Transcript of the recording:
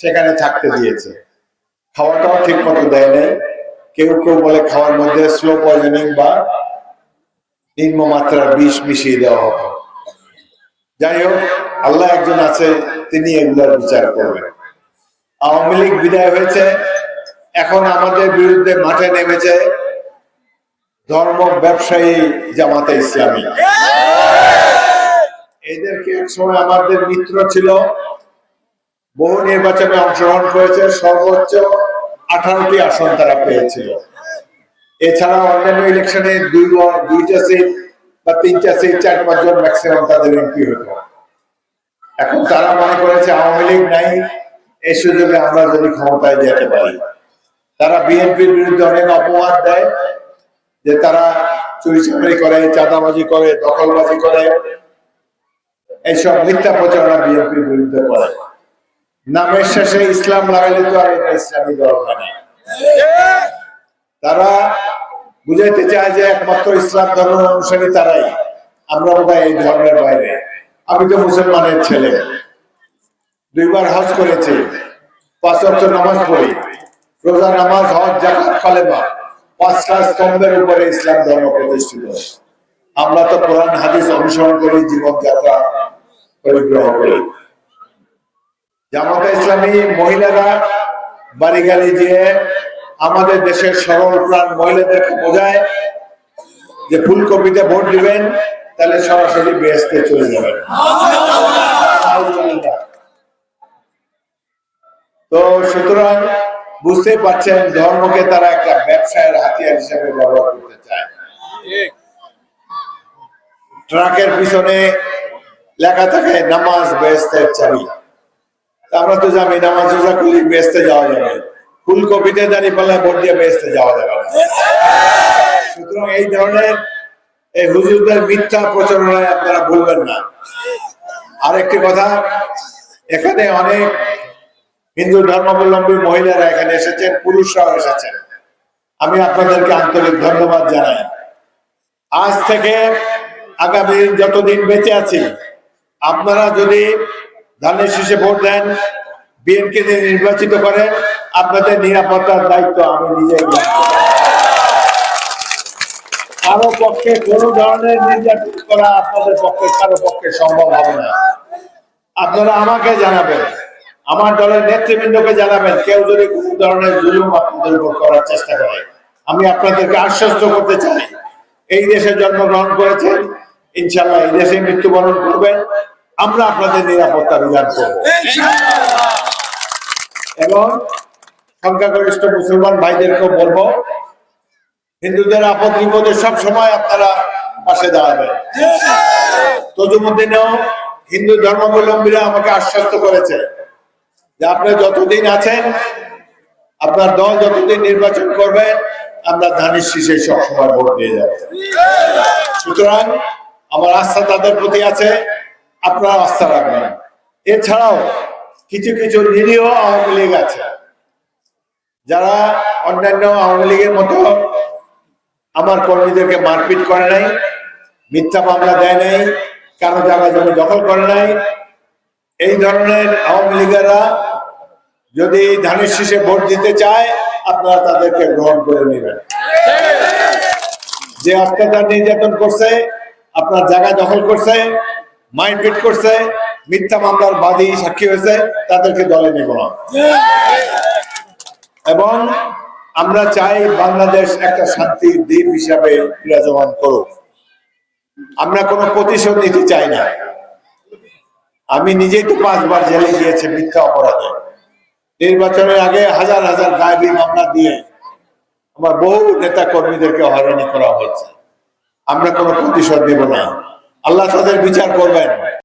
সেখানে থাকতে দিয়েছে। খাওয়াটাও ঠিক মতো দেয় নাই। কেউ কেউ বলে খাওয়ার মধ্যে স্লো পয়জনিং বা নিম্নমাত্রার বিষ মিশিয়ে দেওয়া হতো যাই হোক আল্লাহ একজন আছে তিনি এগুলোর বিচার করবেন। আওয়ামী লীগ বিদায় হয়েছে এখন আমাদের বিরুদ্ধে মাঠে নেমেছে ধর্ম ব্যবসায়ী জামাতে ইসলামী। এদেরকে এক সময় আমাদের মিত্র ছিল বহু নির্বাচনে অংশগ্রহণ করেছে, সর্বোচ্চ আঠারোটি আসন তারা পেয়েছিল। এছাড়া অন্যান্য ইলেকশনে দুই দুইটা সিট বা তিনটা সিট, চার পাঁচজন ম্যাক্সিমাম তাদের এমপি হতো। এখন তারা মনে করেছে আওয়ামী লীগ নাই, এই সুযোগে আমরা যদি ক্ষমতায় যেতে পারি। তারা বিএনপির বিরুদ্ধে অনেক অপবাদ দেয়, যে তারা চুরি চাকরি করে, চাঁদাবাজি করে, দখলবাজি করে। এইসব মিথ্যা প্রচারণা বিএনপির বিরুদ্ধে করে। নামের শেষে ইসলাম লাগালে তো আর এটা ইসলামী দল হয় তারা বুঝাইতে চায় যে একমাত্র ইসলাম ধর্মের অনুসারী তারাই। আমরা বোধহয় এই ধর্মের বাইরে। আমি তো মুসলমানের ছেলে। দুইবার হজ করেছি। পাঁচ অর্থ নামাজ পড়ি। রোজা, নামাজ, হজ জাকাত কালেমা। পাঁচটা স্তম্ভের উপরে ইসলাম ধর্ম প্রতিষ্ঠিত। আমরা তো কোরআন, হাদিস অনুসরণ করি, জীবনযাত্রা পরিগ্রহ করি। জামাতা ইসলামী মহিলারা বাড়ি গাড়ি দিয়ে আমাদের দেশের সরল প্রাণ মহিলাদেরকে বোঝায় যে ফুলকপিতে ভোট দিবেন, তাহলে সরাসরি বেহেস্তে চলে যাবেন। তো সুতরাং বুঝতে পারছেন ধর্মকে তারা একটা ব্যবসায়ের হাতিয়ার হিসেবে ব্যবহার করতে চায়। ট্রাকের পিছনে লেখা থাকে, নামাজ বেহেস্তের চাবি। আমরা তো জানি নামাজ রোজা করলে বেহেস্তে যাওয়া যাবে ফুলকপিতে দাঁড়িয়ে পাল্লায় ভোট দিয়ে বেহেস্তে যাওয়া যাবে না। সুতরাং এই ধরনের এই হুজুরদের মিথ্যা প্রচারণায় আপনারা ভুলবেন না। আরেকটি কথা, এখানে অনেক হিন্দু ধর্মাবলম্বী মহিলারা এখানে এসেছেন, পুরুষরাও এসেছেন। আমি আপনাদেরকে আন্তরিক ধন্যবাদ জানাই। আজ থেকে আগামী যতদিন বেঁচে আছি, আপনারা যদি ধানের ভোট দেন বিএনকে নির্বাচিত আপনাদের নিরাপত্তার দায়িত্ব আমি নিজে কারও। পক্ষে কোন ধরনের নির্যাতন করা আপনাদের পক্ষে, কারও পক্ষে সম্ভব হবে না। আপনারা আমাকে জানাবেন, আমার দলের নেতৃবৃন্দকে জানাবেন, কেউ যদি কোন ধরনের জুলুম আপনাদের উপর করার চেষ্টা করে। আমি আপনাদেরকে আশ্বস্ত করতে চাই। এই দেশে জন্মগ্রহণ করেছেন ইনশাল্লাহ এই দেশে মৃত্যুবরণ করবেন। আমরা আপনাদের নিরাপত্তা বিধান এবং সংখ্যাগরিষ্ঠ মুসলমান ভাইদেরকেও বলব, হিন্দুদের আপদ বিপদে সব সময় আপনারা পাশে দাঁড়াবেন। তজুমুদ্দিনেও হিন্দু ধর্মাবলম্বীরা আমাকে আশ্বস্ত করেছে যে আপনি যতদিন আছেন, আপনার দল যতদিন নির্বাচন করবেন আমরা ধানের শীষে সবসময় ভোট দিয়ে যাব। সুতরাং আমার আস্থা তাদের প্রতি আছে। আপনারা আস্থা রাখবেন। এছাড়াও কিছু কিছু নিরীহ আওয়ামী লীগ আছে। যারা অন্যান্য আওয়ামী লীগের মতো আমার কর্মীদেরকে মারপিট করে নাই, মিথ্যা মামলা দেয় নাই, কারও জায়গা জমি দখল করে নাই। এই ধরনের আওয়ামী লীগেরা যদি ধানের শীষে ভোট দিতে চায়, আপনারা তাদেরকে গ্রহণ করে নেবেন। যে অত্যাচার নির্যাতন করছে, আপনার জায়গা দখল করছে করছে, মিথ্যা মামলার বাদী সাক্ষী হয়েছে, তাদেরকে দলে এবং আমরা চাই বাংলাদেশ একটা দ্বীপ হিসাবে বিরাজমান করুক। আমরা কোনো প্রতিশোধ নিতে চাই না। আমি নিজেই তো পাঁচবার জেলে গিয়েছি মিথ্যা অপরাধে। নির্বাচনের আগে হাজার হাজার গায়েবী মামলা দিয়ে আমার বহু নেতা কর্মীদেরকে হয়রানি করা হয়েছে। আমরা কোনো প্রতিশোধ নেব না। আল্লাহ তাদের বিচার করবেন।